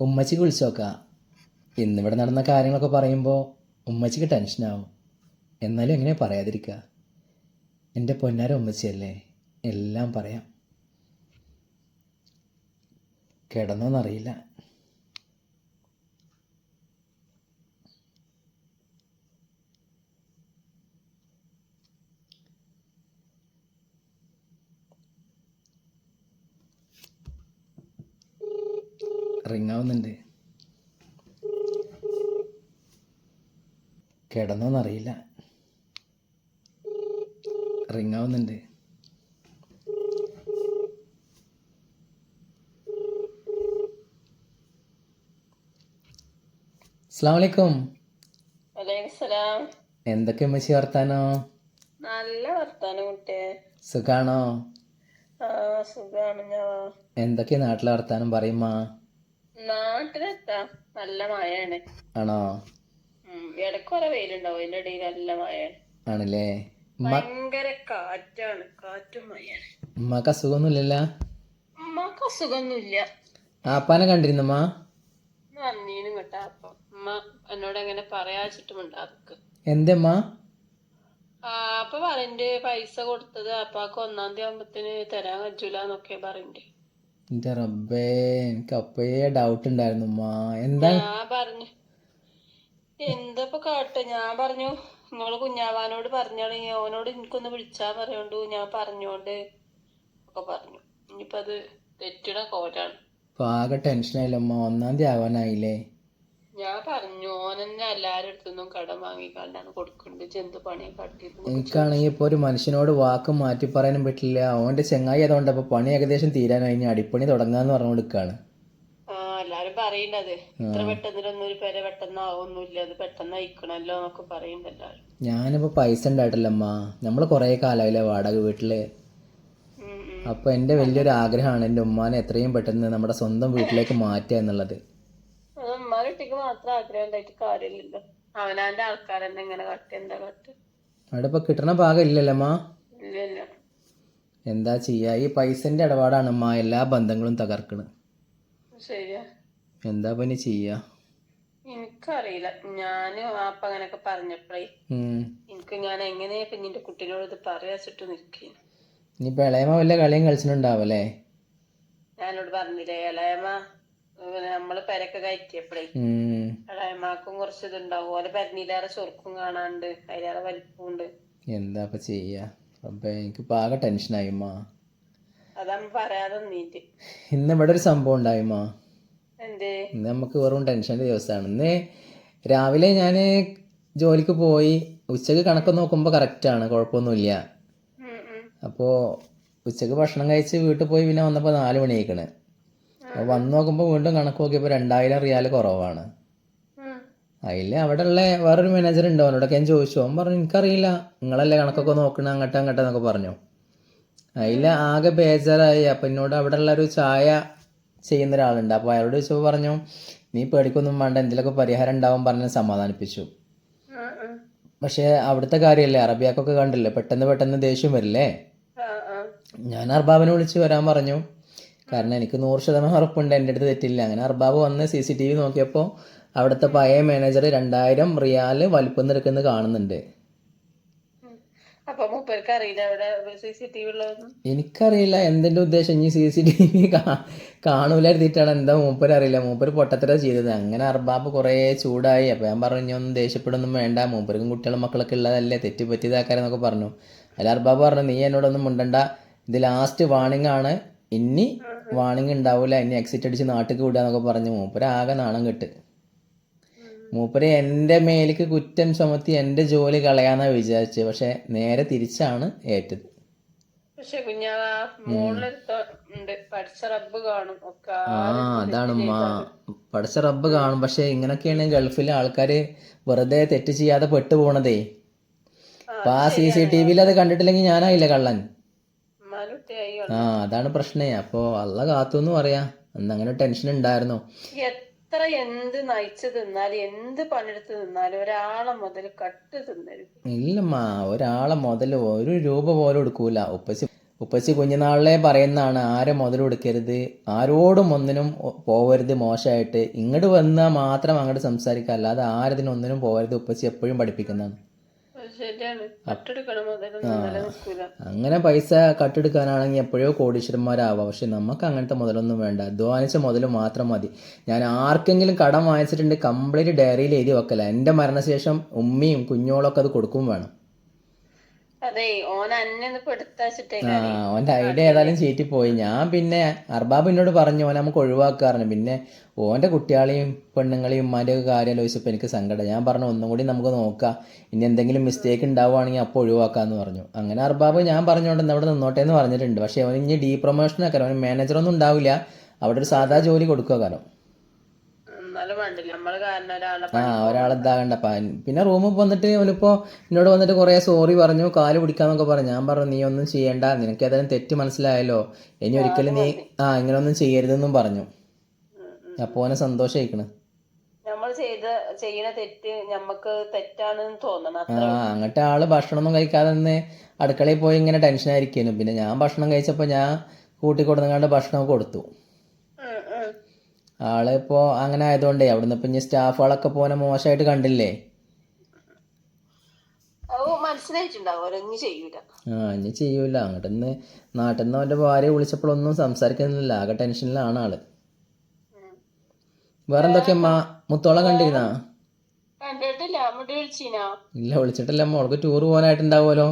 ഉമ്മച്ചിക്ക് വിളിച്ചു നോക്കാം. ഇന്നിവിടെ നടന്ന കാര്യങ്ങളൊക്കെ പറയുമ്പോൾ ഉമ്മച്ചിക്ക് ടെൻഷനാവും എന്നാലും എങ്ങനെ പറയാതിരിക്കുക എന്റെ പൊന്നാര ഉമ്മച്ചിയല്ലേ? എല്ലാം പറയാം. കിടന്നോന്നറിയില്ല. റിങ്ങാവുന്നുണ്ട്. കിടന്നോന്നറിയില്ല. റിങ്ങാവുന്നുണ്ട്. ആവുന്നുണ്ട് വലൈക്കുസലാം എന്തൊക്കെ ഉമ്മച്ചി വർത്താനോ? നല്ല വർത്താനം കുട്ടിയെ. സുഖാണോ? സുഖാണ്. എന്തൊക്കെ നാട്ടിലെ വർത്താനം പറയുമ്മാ നാട്ടിലെത്താ. നല്ല മഴയാണ്. ആണോ? ഇടയ്ക്ക് കുറെ വെയിലുണ്ടാവും. അതിന്റെ ഇടയിൽ നല്ല മഴയാണ്. ആണല്ലേ? ഭയങ്കര കാറ്റാണ്. കാറ്റും മഴയാണ്. ഉമ്മക്ക് അസുഖമൊന്നുമില്ലല്ലോ ഉമ്മക്ക് അസുഖമൊന്നുമില്ല ആപ്പാനെ കണ്ടിരുന്നമ്മ നന്ദീനും കേട്ടാ. അപ്പൊ ഉമ്മ എന്നോട് എങ്ങനെ പറയാച്ചിട്ടുമുണ്ടാക്ക് എന്തമ്മ ആ അപ്പൊ പറയണ്ട് പൈസ കൊടുത്തത് അപ്പാക്ക് ഒന്നാം തീയതി ആകുമ്പത്തിന് തരാൻ പറ്റൂല എന്നൊക്കെ പറയണ്ട്. എന്റെ റബ്ബേ എനിക്ക് അപ്പേ ഡൗട്ട് ഉണ്ടായിരുന്നു മാ എന്താ? ഞാൻ പറഞ്ഞു. എന്തപ്പോ കാട്ടെ? ഞാൻ പറഞ്ഞു നിങ്ങൾ കുഞ്ഞാവാനോട് പറഞ്ഞാണെങ്കിൽ ഓനോട് എനിക്കൊന്ന് വിളിച്ചാ പറയോണ്ടു. ഞാൻ പറഞ്ഞോണ്ട് ഒക്കെ പറഞ്ഞു. ഇനിയിപ്പത് തെറ്റിട കോലാണ്. ഇപ്പൊ ആകെ ടെൻഷനായില്ല ഉമ്മ? ഒന്നാം തീയതി ആവാനായില്ലേ? ഞാൻ പറഞ്ഞു ഓനെന്നെ എല്ലാരും അടുത്തൊന്നും കടം വാങ്ങിക്കാണ്ടാണ് കൊടുക്കുന്നുണ്ട് ചെന്ത് പണിയും കട്ടിയിരുന്നു എനിക്കാണെങ്കിൽ ഇപ്പോൾ ഒരു മനുഷ്യനോട് വാക്ക് മാറ്റി പറയാനും പറ്റില്ല. ഓന്റെ ചെങ്ങായി അതുകൊണ്ട് അപ്പോൾ പണി ഏകദേശം തീരാനായി. ഇനി അടിപ്പണി തുടങ്ങാന്ന് പറഞ്ഞു കൊടുക്കാണ് ആ എല്ലാരും പറയണ്ടത്. ഇത്ര പെട്ടെന്നിലൊന്നും ഒരു പെര പെട്ടെന്ന് ആവൊന്നുമില്ല അത് പെട്ടെന്ന് അയക്കണല്ലോ എന്നൊക്കെ പറയണ്ട എല്ലാരും. ഞാനിപ്പോൾ പൈസ ഉണ്ടായിട്ടില്ലമ്മ നമ്മൾ കുറേ കാലമായില്ലേ വാടക വീട്ടിൽ. അപ്പൊ അപ്പോൾ എന്റെ വലിയൊരു ആഗ്രഹമാണ് എന്റെ ഉമ്മാനെ എത്രയും പെട്ടെന്ന് നമ്മുടെ സ്വന്തം വീട്ടിലേക്ക് മാറ്റുക എന്നുള്ളത്. അത് ഉമ്മാരുട്ടിക്ക് മാത്രം ആഗ്രഹം ഉണ്ടായിട്ട് കാര്യമില്ലല്ലോ. അവനാന്റെ ആൾക്കാരെന്നെ ഇങ്ങനെ കാട്ടി. എന്താ കട്ട്? അവിടെ ഇപ്പൊ കിട്ടണ ഭാഗം ഇല്ലല്ലമ്മ ഇല്ല ഇല്ല എന്താ ചെയ്യാ? ഈ പൈസന്റെ ഇടപാടാണ് അമ്മ എല്ലാ ബന്ധങ്ങളും തകർക്കണ്. ശരിയാ. എന്താ പിന്നെ ചെയ്യാ? എനിക്കറിയില്ല. ഞാൻ വാപ്പ അങ്ങനെയൊക്കെ പറഞ്ഞപ്പോഴേ ഉം. എനിക്ക് ഞാൻ എങ്ങനെ പിന്നെ എന്റെ കുട്ടീനോട് ഇത് പറയാച്ചിട്ട് നിൽക്കുന്നു ഇനിയിപ്പോൾ ഇളയമ്മ വല്ല കളിയും കളിച്ചിട്ടുണ്ടാവല്ലേ ഞാനോട് പറഞ്ഞില്ലേ ഇളയമ്മ നമ്മൾ പെരക്ക് കയറ്റിയപ്പോഴേ ഉം. ഇളയമ്മക്കും കുറച്ച് ഇതുണ്ടാവും ഓലെ പെരനിലേറെ ചൊറുക്കും കാണാണ്ട് അതിലേറെ വലിപ്പമുണ്ട് എന്താ ചെയ്യാ? ചെയ്യുക അപ്പം എനിക്കിപ്പോൾ ആകെ ടെൻഷനായി മാ അതമ്മ പറയാതെ നീറ്റ് ഇന്ന് ഇവിടെ ഒരു സംഭവം ഉണ്ടായിമ്മ. എന്തേ? ഇന്ന് നമുക്ക് വെറും ടെൻഷന്റെ ദിവസമാണ്. ഇന്ന് രാവിലെ ഞാൻ ജോലിക്ക് പോയി ഉച്ചയ്ക്ക് കണക്ക് നോക്കുമ്പോൾ കറക്റ്റാണ് കുഴപ്പമൊന്നുമില്ല. അപ്പോൾ ഉച്ചയ്ക്ക് ഭക്ഷണം കഴിച്ച് വീട്ടിൽ പോയി പിന്നെ വന്നപ്പോൾ നാല് മണി ആയിക്കണ് അപ്പോൾ വന്ന് നോക്കുമ്പോൾ വീണ്ടും കണക്ക് നോക്കിയപ്പോൾ രണ്ടായിരം റിയാൽ കുറവാണ്. അതിൽ അവിടെ ഉള്ള വേറൊരു മാനേജർ ഉണ്ട് അവനോടൊക്കെ ഞാൻ ചോദിച്ചു. അവൻ പറഞ്ഞു എനിക്കറിയില്ല. നിങ്ങളല്ലേ കണക്കൊക്കെ നോക്കണം അങ്ങോട്ട് അങ്ങോട്ട് എന്നൊക്കെ പറഞ്ഞു. അതിൽ ആകെ ബേജാറായി. അപ്പം എന്നോട് അവിടെ ഉള്ള ഒരു ചായ ചെയ്യുന്ന ഒരാളുണ്ട്. അപ്പോൾ അയാളോട് ചോദിച്ചപ്പോൾ പറഞ്ഞു നീ പേടിക്കൊന്നും വേണ്ട. എന്തെങ്കിലുമൊക്കെ പരിഹാരം ഉണ്ടാവും പറഞ്ഞ് സമാധാനിപ്പിച്ചു. പക്ഷേ അവിടുത്തെ കാര്യമല്ലേ? അറബിയാക്കൊക്കെ കണ്ടില്ലേ? പെട്ടെന്ന് പെട്ടെന്ന് ദേഷ്യം വരില്ലേ? ഞാൻ അർബാബിനെ വിളിച്ച് വരാൻ പറഞ്ഞു. കാരണം എനിക്ക് നൂറ് ശതമാനം ഉറപ്പുണ്ട്. എന്റെ അടുത്ത് തെറ്റില്ല. അങ്ങനെ അർബാബ് വന്ന് സി സി ടി വി നോക്കിയപ്പോൾ അവിടുത്തെ പഴയ മാനേജർ രണ്ടായിരം റിയാൽ വലിപ്പം നിൽക്കുന്നത് കാണുന്നുണ്ട്. എനിക്കറിയില്ല. എന്തിന്റെ ഉദ്ദേശം? ഇനി സി സി ടി വി കാണൂല എഴുതിയിട്ടാണ്. എന്താ മൂപ്പര് അറിയില്ല. മൂപ്പര് പൊട്ടത്തര ചെയ്തത്. അങ്ങനെ അർബാബ് കുറേ ചൂടായി. അപ്പോൾ ഞാൻ പറഞ്ഞു ഒന്നും ദേഷ്യപ്പെടുന്നും വേണ്ട. മൂപ്പർക്കും കുട്ടികളും മക്കളൊക്കെ ഉള്ളതല്ലേ. തെറ്റ് പറ്റിയതാക്കാരെന്നൊക്കെ പറഞ്ഞു. അല്ല അർബാബ് പറഞ്ഞു നീ എന്നോടൊന്നും മുണ്ടണ്ട. ഇത് ലാസ്റ്റ് വാണിംഗ് ആണ്. ഇനി വാണിംഗ് ഉണ്ടാവില്ല ഇനി എക്സിറ്റ് അടിച്ച് നാട്ടിൽ വിടുക എന്നൊക്കെ പറഞ്ഞു മൂപ്പര ആകെ നാണം കെട്ട്. മൂപ്പര് എന്റെ മേലേക്ക് കുറ്റം ചുമത്തി എന്റെ ജോലി കളയാന്നാ വിചാരിച്ചത് പക്ഷെ നേരെ തിരിച്ചാണ് ഏറ്റത്. പക്ഷെ കുഞ്ഞാവാ മോളിലെടുത്ത ഉണ്ട്. പഠിച്ച റബ്ബ് കാണും. ആ അതാണ് പഠിച്ച റബ്ബ് കാണും. പക്ഷെ ഇങ്ങനൊക്കെയാണ് ഗൾഫിലെ ആൾക്കാര് വെറുതെ തെറ്റ് ചെയ്യാതെ പെട്ടു പോണതേ അപ്പൊ ആ സി സി ടി വിയിൽ അത് കണ്ടിട്ടില്ലെങ്കിൽ ഞാനായില്ല കള്ളൻ. ആ അതാണ് പ്രശ്നേ. അപ്പോ അള്ള കാത്തു എന്ന് പറയാ. അന്ന് അങ്ങനെ ടെൻഷൻ ഉണ്ടായിരുന്നു എത്ര എന്ത് നയിച്ചു തിന്നാലും എന്ത് പണിയെടുത്ത് തിന്നാലും ഒരാളെ മുതൽ കട്ട് തിന്നരുത്. ഇല്ലമ്മ ഒരാളെ മുതൽ ഒരു രൂപ പോലും എടുക്കൂല. ഉപ്പച്ചി ഉപ്പച്ചി കുഞ്ഞുനാളിലെ പറയുന്നതാണ് മുതൽ മുതലെടുക്കരുത് ആരോടും ഒന്നിനും പോവരുത് മോശമായിട്ട് ഇങ്ങോട്ട് വന്നാൽ മാത്രം അങ്ങോട്ട് സംസാരിക്കുക അല്ലാതെ ആരതിനൊന്നിനും പോവരുത് ഉപ്പച്ചി എപ്പോഴും പഠിപ്പിക്കുന്നതാണ്. അങ്ങനെ പൈസ കട്ടെടുക്കാനാണെങ്കിൽ എപ്പോഴോ കോടീശ്വരന്മാരാവാം. പക്ഷെ നമുക്ക് അങ്ങനത്തെ മുതലൊന്നും വേണ്ട. അധ്വാനിച്ച മുതൽ മാത്രം മതി. ഞാൻ ആർക്കെങ്കിലും കടം വാങ്ങിച്ചിട്ടുണ്ട് കംപ്ലീറ്റ് ഡയറിയിൽ എഴുതി വെക്കല. എന്റെ മരണശേഷം ഉമ്മയും കുഞ്ഞോളൊക്കെ അത് കൊടുക്കും വേണം. ഓന്റെ ഐഡിയ ഏതായാലും ചീറ്റി പോയി. ഞാൻ പിന്നെ അർബാബ് എന്നോട് പറഞ്ഞു ഓനെ നമുക്ക് ഒഴിവാക്കാറുണ്ട്. പിന്നെ ഓന്റെ കുട്ടികളെയും പെണ്ണുങ്ങളെയും ഉമ്മാന്റെ ഒക്കെ കാര്യം ആലോചിച്ചപ്പോൾ എനിക്ക് സങ്കടം. ഞാൻ പറഞ്ഞു ഒന്നും കൂടി നമുക്ക് നോക്കാം. ഇനി എന്തെങ്കിലും മിസ്റ്റേക്ക് ഉണ്ടാവുകയാണെങ്കിൽ അപ്പോൾ ഒഴിവാക്കാന്ന് പറഞ്ഞു. അങ്ങനെ അർബാബ് ഞാൻ പറഞ്ഞുകൊണ്ട് അവിടെ നിന്നോട്ടെ എന്ന് പറഞ്ഞിട്ടുണ്ട്. പക്ഷേ അവൻ ഇനി ഡീ പ്രൊമോഷൻ ആക്കാൻ അവന് മാനേജറൊന്നും ഉണ്ടാവില്ല. അവിടെ ഒരു സാധാ ജോലി കൊടുക്കുക കാരണം എന്നാലും വേണ്ടില്ല നമ്മൾ കാരണം ഒരാളെ ആ ഒരാളെന്താകണ്ട പിന്നെ റൂമിൽ വന്നിട്ട് അവനിപ്പോ എന്നോട് വന്നിട്ട് കുറെ സോറി പറഞ്ഞു കാൽ പിടിക്കാന്നൊക്കെ പറഞ്ഞു. ഞാൻ പറഞ്ഞു നീ ഒന്നും ചെയ്യണ്ട. നിനക്ക് ഏതായാലും തെറ്റ് മനസ്സിലായല്ലോ. ഇനി ഒരിക്കലും നീ ആ ഇങ്ങനെ ഒന്നും ചെയ്യരുതെന്നും പറഞ്ഞു. അപ്പൊ അവനെ സന്തോഷമായിക്കണ് നമ്മൾ ചെയ്ത ചെയ്യണ തെറ്റ് നമുക്ക് തെറ്റാണെന്ന് തോന്നണം ആ ആൾ ഭക്ഷണമൊന്നും കഴിക്കാതെ തന്നെ അടുക്കളയിൽ പോയി ഇങ്ങനെ ടെൻഷൻ ആയിരിക്കുന്നു പിന്നെ ഞാൻ ഭക്ഷണം കഴിച്ചപ്പോൾ ഞാൻ കൂട്ടി കൊടുങ്ങാണ്ട് ഭക്ഷണം കൊടുത്തു. ആൾ ഇപ്പോ അങ്ങനെ ആയതുകൊണ്ടേ അവിടുന്ന് ഇപ്പം ഇനി സ്റ്റാഫുകളൊക്കെ പോലെ മോശമായിട്ട് കണ്ടില്ലേ? ആ ഇനി ചെയ്യൂല. അങ്ങോട്ട് ഇന്ന് നാട്ടിൽ നിന്ന് അവന്റെ ഭാര്യ വിളിച്ചപ്പോഴൊന്നും സംസാരിക്കുന്നില്ല. ആകെ ടെൻഷനിലാണ് ആൾ. വേറെ എന്തൊക്കെയമ്മ മുത്തോളം കണ്ടിരുന്നാ? ഇല്ല വിളിച്ചിട്ടില്ല. മോൾക്ക് ടൂർ പോകാനായിട്ടുണ്ടാവുമല്ലോ.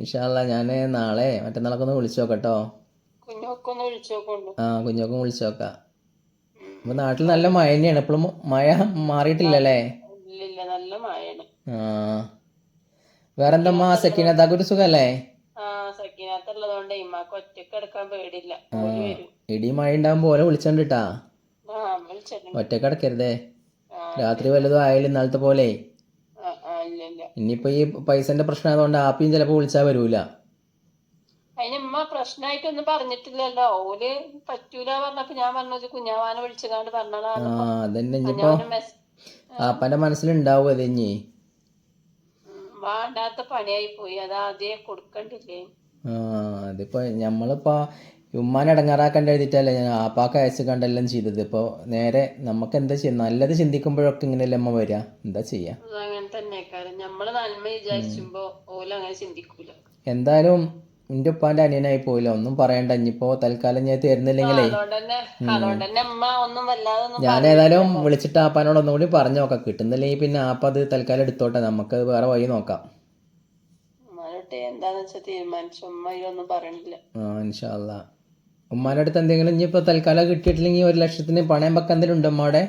ഇൻഷാല്ല ഞാൻ നാളെ മറ്റന്നാളൊക്കെ ഒന്ന് വിളിച്ചു നോക്കട്ടോ കുഞ്ഞൊക്കെ ഒന്ന് വിളിച്ചു നോക്കൊണ്ടു ആ കുഞ്ഞൊക്കെ വിളിച്ചു നോക്കാം. ഇപ്പൊ നാട്ടിൽ നല്ല മഴ തന്നെയാണ് ഇപ്പോഴും മഴ മാറിയിട്ടില്ലല്ലേ ആ. വേറെന്തമ്മ? സക്കീനത്താക്ക് ഒരു സുഖല്ലേ? ആ സക്കീനത്തുള്ളതുകൊണ്ട് ഇമ്മാക്ക് ഒറ്റയ്ക്ക് എടുക്കാൻ പേടില്ല ഇടി മഴ ഉണ്ടാകുമ്പോൾ ഓലെ വിളിച്ചോണ്ടിട്ടാ ഒറ്റയ്ക്ക് കിടക്കരുതേ. രാത്രി വല്ലതും ആയാലും ഇന്നലത്തെ പോലെ. ഇനിയിപ്പോ ഈ പൈസന്റെ പ്രശ്നം ആയതുകൊണ്ട് ആപ്പിയും ചിലപ്പോ വിളിച്ചാ വരൂല. പ്രശ്നമായിട്ടൊന്നും പറഞ്ഞിട്ടില്ലല്ലോ. ഓൽ പറ്റൂല പറഞ്ഞപ്പോ ഞാൻ പറഞ്ഞത് കുഞ്ഞാവാനെ വിളിച്ചുകാണ്ട് പറഞ്ഞതാണ് അതന്നെ. ഇനിയിപ്പോ ആപ്പാന്റെ മനസ്സിലുണ്ടാവും അത് ഇനി? വേണ്ടാത്ത പണിയായി പോയി അത് ആദ്യം കൊടുക്കണ്ടില്ലേ? ആ അതിപ്പോ ഞമ്മളിപ്പോ ഉമ്മാനെ ഇടങ്ങാറാക്കണ്ട എഴുതിട്ടല്ലേ ഞാൻ ആപ്പാക്ക് അയച്ചു കണ്ടെല്ലാം ചെയ്തത്. ഇപ്പൊ നേരെ നമുക്ക് എന്താ ചെയ്യാം? നല്ലത് ചിന്തിക്കുമ്പോഴൊക്കെ ഇങ്ങനെയല്ലേ അമ്മ വരിക എന്താ ചെയ്യാ? അങ്ങനെ തന്നെ നമ്മൾ നന്മ വിചാരിച്ചുമ്പോ ഓല അങ്ങനെ ചിന്തിക്കൂല. എന്തായാലും നിന്റെ ഉപ്പാന്റെ അനിയനായി പോയില്ല. ഒന്നും പറയണ്ട. ഇനിയിപ്പോ തൽക്കാലം ഞാൻ തരുന്നില്ലെങ്കിലേ. ഒന്നും ഒന്നും ഞാൻ ഏതായാലും വിളിച്ചിട്ട് ആപ്പാനോട് ഒന്നുകൂടി പറഞ്ഞു നോക്കാം കിട്ടുന്നില്ലെങ്കിൽ പിന്നെ ആപ്പ അത് തൽക്കാലം എടുത്തോട്ടെ. നമുക്ക് വേറെ വഴി നോക്കാം. ഉമ്മാന്റെ അടുത്ത് എന്തെങ്കിലും ഇനിയിപ്പോ തൽക്കാലം കിട്ടിയിട്ടില്ലെങ്കിൽ ഒരു ലക്ഷത്തിന് പണയം വെക്കാൻ എന്തെങ്കിലും ഉണ്ടോ അത്.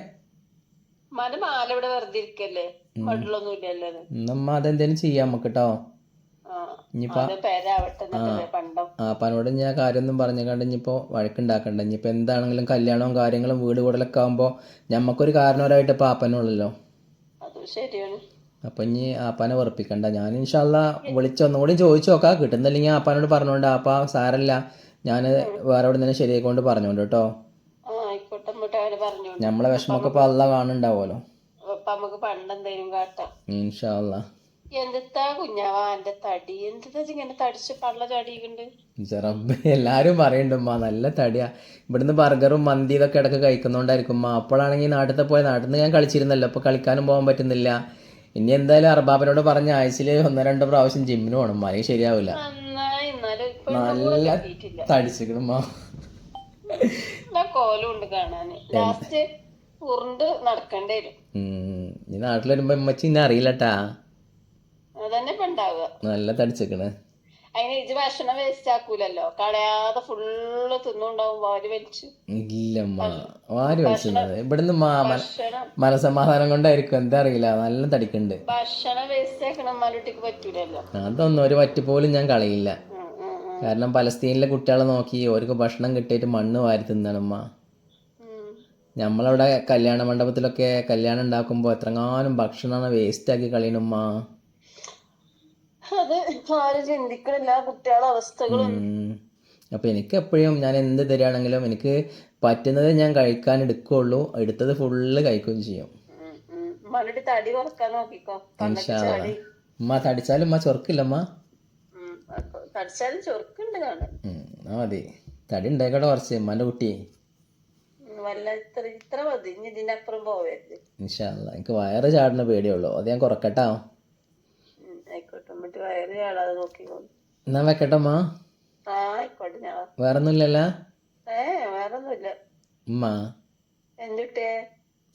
അതെന്തേലും ചെയ്യാം നമുക്ക് കേട്ടോ ഇനിയിപ്പോ ആപ്പാനോട് ഞാൻ കാര്യമൊന്നും പറഞ്ഞു കണ്ട് ഇനിയിപ്പോൾ വഴക്കുണ്ടാക്കണ്ട. ഇനിയിപ്പോ എന്താണെങ്കിലും കല്യാണവും കാര്യങ്ങളും വീട് കൂടലൊക്കെ ആകുമ്പോ ഞമ്മക്കൊരു കാരണവരായിട്ട് ഇപ്പൊ ആപ്പനുള്ളല്ലോ അപ്പം ഇനി ആപ്പാനെ വെറുപ്പിക്കണ്ട. ഞാൻ ഇൻഷാല്ല വിളിച്ച് ഒന്നുകൂടി ചോദിച്ചു നോക്കാം. കിട്ടുന്നില്ലെങ്കിൽ ആപ്പാനോട് പറഞ്ഞോണ്ട് ആപ്പാ സാരല്ല. ഞാൻ വേറെ എവിടെ നിന്ന് ശരിയായിക്കൊണ്ട് പറഞ്ഞോണ്ട് കേട്ടോ. ഇപ്പൊ നമ്മളെ വിഷമൊക്കെ ഇപ്പോൾ അല്ല കാണുന്നുണ്ടാവുമല്ലോ. ഇൻഷാല്ല എന്തിത്താ കുഞ്ഞാവാ? എന്റെ തടി എന്തിത്താ ഇങ്ങനെ തടിച്ച് പള്ള ചടിയുണ്ട് ചെറബ് എല്ലാരും പറയുന്നുണ്ട് ഉമ്മ നല്ല തടിയാ. ഇവിടുന്ന് ബർഗറും മന്തി ഇതൊക്കെ ഇടയ്ക്ക് കഴിക്കുന്നോണ്ടായിരിക്കും ഉമ്മ. അപ്പോഴാണെങ്കിൽ നാട്ടിലത്തെ പോയ നാട്ടിൽ നിന്ന് ഞാൻ കളിച്ചിരുന്നല്ലോ അപ്പൊ കളിക്കാനും പോകാൻ പറ്റുന്നില്ല. ഇനി എന്തായാലും അർബാബിനോട് പറഞ്ഞ ആഴ്ചയിൽ ഒന്നോ രണ്ടോ പ്രാവശ്യം ജിമ്മിന് പോകണം അല്ലെങ്കിൽ ശരിയാവില്ല നല്ല തടിച്ചിക്കണം ഉമ്മ. നല്ല കാണാന്. ലാസ്റ്റ് ഉരുണ്ട് നടക്കേണ്ടി വരും. ഉം. ഇനി നാട്ടിൽ വരുമ്പോ ഉമ്മച്ചി ഇന്നെ അറിയില്ലട്ടാ. നല്ല തടിച്ചേക്കണ്. അതിന് ഇജ്ജ് ഭക്ഷണം വേസ്റ്റ് ആക്കൂലല്ലോ. കളയാതെ ഫുള്ള് തിന്നുണ്ടാവും വാരി വലിച്ച്. ഇല്ലമ്മ ആര് വെച്ചിരുന്നത് ഇവിടുന്ന് മനസമാധാനം കൊണ്ടായിരിക്കും. എന്താ അറിയില്ല നല്ല തടിക്കുന്നുണ്ട് ഭക്ഷണം വേസ്റ്റ് ആക്കണം മരുട്ടിക്ക് പറ്റൂലല്ലോ. അതൊന്നും ഒരു പറ്റു പോലും ഞാൻ കളയില്ല. കാരണം പലസ്തീനിലെ കുട്ടികളെ നോക്കി അവർക്ക് ഭക്ഷണം കിട്ടിയിട്ട് മണ്ണ് വാരി തിന്നണമ്മ. നമ്മളവിടെ കല്യാണ മണ്ഡപത്തിലൊക്കെ കല്യാണം ഉണ്ടാക്കുമ്പോൾ എത്രങ്ങാനും ഭക്ഷണമാണ് വേസ്റ്റാക്കി കളയണമ്മ അത് ഇപ്പൊ ആരും ചിന്തിക്കണില്ല. കുട്ടികളെ അവസ്ഥകളും. അപ്പോൾ എനിക്ക് എപ്പോഴും ഞാൻ എന്ത് തരികയാണെങ്കിലും എനിക്ക് പറ്റുന്നത് ഞാൻ കഴിക്കാൻ എടുക്കുള്ളൂ എടുത്തത് ഫുള്ള് കഴിക്കുകയും ചെയ്യും. തടി കുറയ്ക്കാൻ നോക്കിക്കോ. ഉമ്മ തടിച്ചാലും ഉമ്മ ചൊറുക്കില്ലമ്മ ഉം, കുഴപ്പമില്ല. കടിച്ചാലും ചൊറുക്കുണ്ട് എന്നാ മതി. തടി ഉണ്ടായിക്കോട്ടെ കുറച്ച്. ഉമ്മാന്റെ കുട്ടി. വല്ല ഇത്ര ഇത്ര മതി. ഇനി ഇതിനപ്പുറം പോവരുത്. ഇൻഷാല്ല എനിക്ക് വയറ് ചാടുന്ന പേടിയുള്ളൂ അത് ഞാൻ കുറക്കട്ടോ? എന്നിട്ട് വയറ് ചാടാതെ നോക്കിക്കോളൂ. എന്നാ വെക്കട്ടെ അമ്മ? ആ ആയിക്കോട്ടെ ഞാൻ വേറൊന്നുമില്ലല്ലോ? ഏ വേറൊന്നുമില്ല. ഉമ്മ? എന്തുട്ടേ?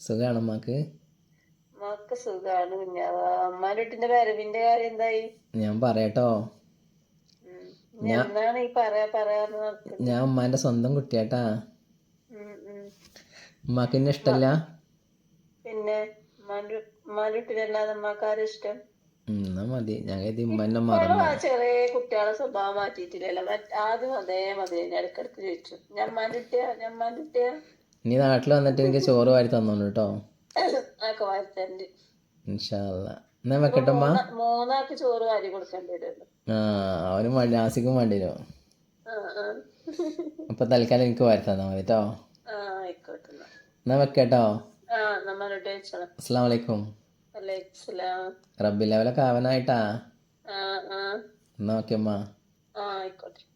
സുഖാണ് ഉമ്മക്ക്? മക്ക് സുഖാണ് കുഞ്ഞാവ. അമ്മാന്റെ വീട്ടിന്റെ വരവിന്റെ കാര്യം എന്തായി? ഞാൻ പറയട്ടോ. ഉം. ഇനി എന്നാണ് ഈ പറയാ പറയാന്ന് നടക്കുന്നത് ഞാൻ ഉമ്മാന്റെ സ്വന്തം കുട്ടിയാട്ടാ. ഉം, ഉം. ഉമ്മാക്ക് എന്നെ ഇഷ്ടമല്ല പിന്നെ ഉമ്മാന്റെ ഉമ്മാന്റെ വീട്ടിലല്ലാതെ ഇഷ്ടം? എന്നാ മതി. ഞാൻ കരുതി ഉമ്മന്നെ മറന്നു. ചെറിയ കുട്ടികളെ സ്വഭാവം മാറ്റിയിട്ടില്ലല്ലോ. മറ്റ് ആദ്യം അതേ മതി ഞാൻ ഇടക്കിടക്ക് ചോദിച്ചു. ഞമ്മാന്റെ കുട്ടിയാ? ഞമ്മാന്റെ കുട്ടിയാ? ഇനി നാട്ടിൽ വന്നിട്ട് എനിക്ക് ചോറ് വാരി തന്നോളൂ കേട്ടോ ആക്കെ തരണ്ട്. ഇൻഷാല്ല എന്നാ മൂന്നാൾക്ക് ചോറ് വാരി കൊടുക്കേണ്ടി വരുമല്ലോ ആ അവനും വേണ്ടി ആസിക്കും വേണ്ടി വരും. അപ്പൊ തൽക്കാലം എനിക്ക് വാരി തന്നാ മതി കേട്ടോ എന്നാ. വെക്കട്ടോ ആ റബ്ബി ലെവലൊക്കെ ആവാനായിട്ടാ? ആ ആ. എന്നാ ഓക്കെ അമ്മ ആയിക്കോട്ടെ.